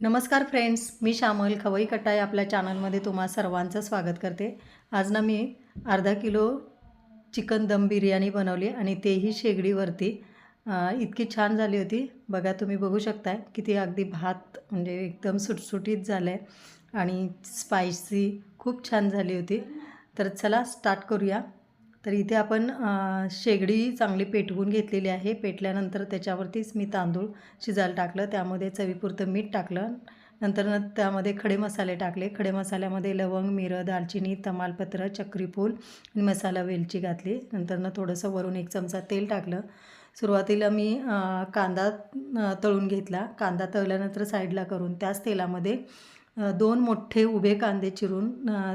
नमस्कार फ्रेंड्स मी श्यामल खवई कटाई आपल्या चॅनलमध्ये तुम्हा सर्वांचं स्वागत करते. आज ना मी अर्धा किलो चिकन दम बिर्याणी बनवली आणि तेही शेगडीवरती. इतकी छान झाली होती. बघा तुम्ही बघू शकताय किती अगदी भात म्हणजे एकदम सुटसुटीत झालं आहे आणि स्पायसी खूप छान झाली होती. तर चला स्टार्ट करूया. तर इथे आपण शेगडी चांगली पेटवून घेतलेली आहे. पेटल्यानंतर त्याच्यावरतीच मी तांदूळ शिजायला टाकलं. त्यामध्ये चवीपुरतं मीठ टाकलं. नंतर त्यामध्ये खडे मसाले टाकले. खडे मसाल्यामध्ये लवंग मिरं दालचिनी तमालपत्र चक्रीफूल आणि मसाला वेलची घातली. नंतरनं थोडंसं वरून एक चमचा तेल टाकलं. सुरुवातीला मी कांदा तळून घेतला. कांदा तळल्यानंतर साईडला करून त्याच तेलामध्ये दोन मोठे उभे कांदे चिरून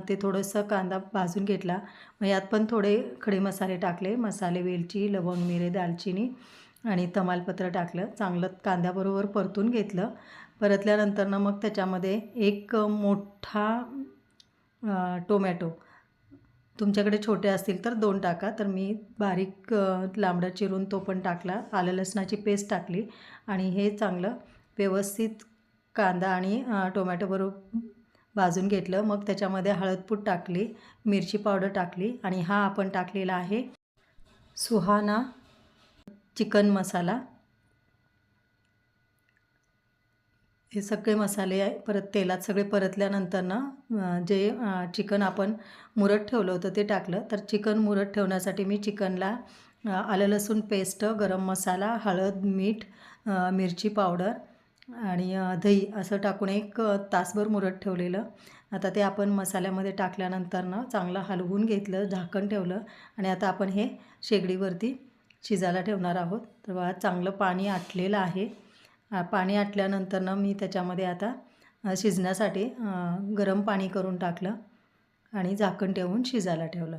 ते थोडंसं कांदा भाजून घेतला. मग यात पण थोडे खडे मसाले टाकले. मसाले वेलची लवंग मिरे दालचिनी आणि तमालपत्र टाकलं. चांगलं कांद्याबरोबर परतून घेतलं. परतल्यानंतरनं मग त्याच्यामध्ये एक मोठा टोमॅटो. तुमच्याकडे छोटे असतील तर दोन टाका. तर मी बारीक लांबडा लांबडं चिरून तो पण टाकला. आलं लसणाची पेस्ट टाकली आणि हे चांगलं व्यवस्थित कांदा आणि टोमॅटो बरोबर भाजून घेतलं. मग त्याच्यामध्ये हळदपूड टाकली मिरची पावडर टाकली आणि हा आपण टाकलेला आहे सुहाना चिकन मसाला. हे सगळे मसाले आहे परत तेलात सगळे परतल्यानंतर ना जे चिकन आपण मुरत ठेवलं होतं ते टाकलं. तर चिकन मुरत ठेवण्यासाठी मी चिकनला आलं लसूण पेस्ट गरम मसाला हळद मीठ मिरची पावडर आणि दही असं टाकून एक तासभर मुरत ठेवलेलं. आता ते आपण मसाल्यामध्ये टाकल्यानंतरनं चांगलं हलवून घेतलं झाकण ठेवलं आणि आता आपण हे शेगडीवरती शिजायला ठेवणार आहोत. तर बघा चांगलं पाणी आटलेलं आहे. पाणी पाणी आटल्यानंतरनं मी त्याच्यामध्ये आता शिजण्यासाठी गरम पाणी करून टाकलं आणि झाकण ठेवून शिजायला ठेवलं.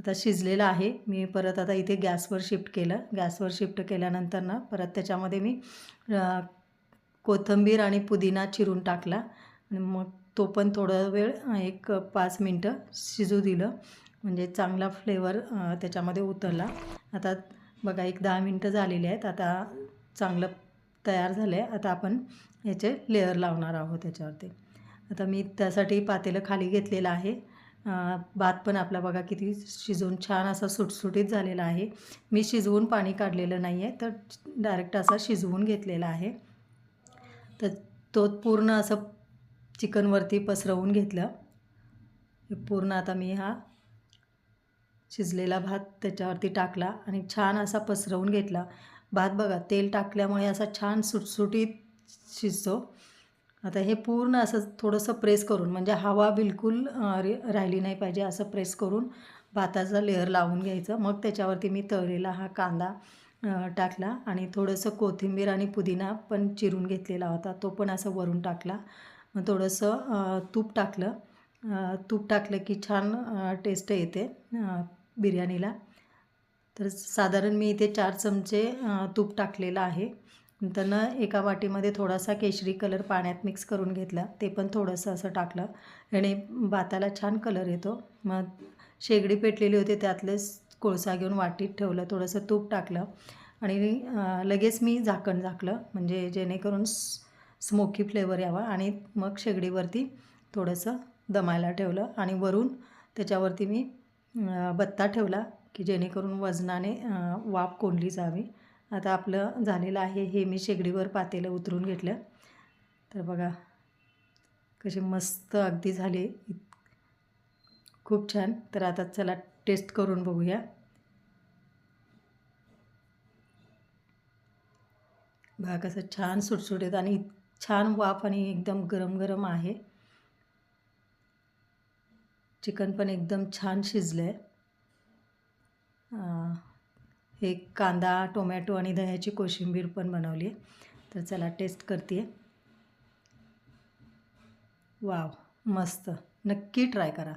आता शिजलेलं आहे. मी परत आता इथे गॅसवर शिफ्ट केलं. गॅसवर शिफ्ट केल्यानंतर ना परत त्याच्यामध्ये मी कोथंबीर कोथिंबीर आणि पुदिना चिरून टाकला. आणि मग तो पण थोडा वेळ एक पाच मिनटं शिजू दिलं. म्हणजे चांगला फ्लेवर त्याच्यामध्ये उतरला. आता बघा एक दहा मिनटं झालेली आहेत. आता चांगलं तयार झालं आहे आता आपण याचे लेअर लावणार आहोत त्याच्यावरती. आता मी त्यासाठी पातेलं खाली घेतलेलं आहे. भात पण आपला बघा किती शिजवून छान असा सुटसुटीत झालेला आहे. मी शिजवून पाणी काढलेलं नाही आहे तर डायरेक्ट असा शिजवून घेतलेला आहे. तर तो पूर्ण असं चिकनवरती पसरवून घेतलं. पूर्ण आता मी हा शिजलेला भात त्याच्यावरती टाकला आणि छान असा पसरवून घेतला. भात बघा तेल टाकल्यामुळे असा छान सुटसुटीत शिजतो. आता हे पूर्ण असं थोडंसं प्रेस करून म्हणजे हवा बिलकुल राहिली नाही पाहिजे असं प्रेस करून भाताचा लेअर लावून घ्यायचं. मग त्याच्यावरती मी तळलेला हा कांदा टाकला आणि थोडंसं कोथिंबीर आणि पुदिना पण चिरून घेतलेला होता. तो पण असं वरून टाकला. मग थोडंसं तूप टाकलं. तूप टाकलं की छान टेस्ट येते बिर्याणीला. तर साधारण मी इथे चार चमचे तूप टाकलेलं आहे. त्यानं एका वाटीमध्ये थोडासा केशरी कलर पाण्यात मिक्स करून घेतला. ते पण थोडंसं असं टाकलं. आणि भाताला छान कलर येतो. मग शेगडी पेटलेली होती त्यातलेच कोळसा घेऊन वाटीत ठेवलं थोडंसं तूप टाकलं. आणि लगेच मी झाकण झाकलं. म्हणजे जेणेकरून स्मोकी फ्लेवर यावा. आणि मग शेगडीवरती थोडंसं दमायला ठेवलं. आणि वरून त्याच्यावरती मी बत्ता ठेवला की जेणेकरून वजनाने वाफ कोंडली जावी. आता आपलं झालेलं आहे हे मी शेगडीवर पातेलं उतरून घेतलं. तर बघा कसे मस्त अगदी झाले. खूप छान. तर आता चला टेस्ट करून बघूया. बघा कसं छान सुटसुटीत आणि छान वाफ आणि एकदम गरम गरम आहे. चिकन पण एकदम छान शिजलं आहे हे कांदा टोमॅटो आणि दह्याची कोशिंबीर पण बनवली आहे. तर चला टेस्ट करते आहे वाव मस्त. नक्की ट्राय करा.